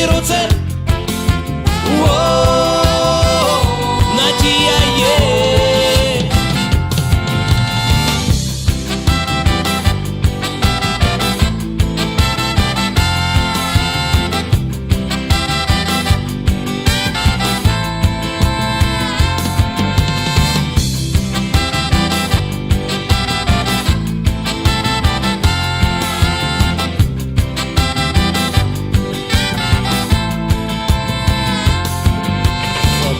quiero ser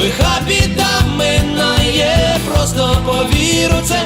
Лиха біда минає, просто повіру це.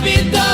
Лиха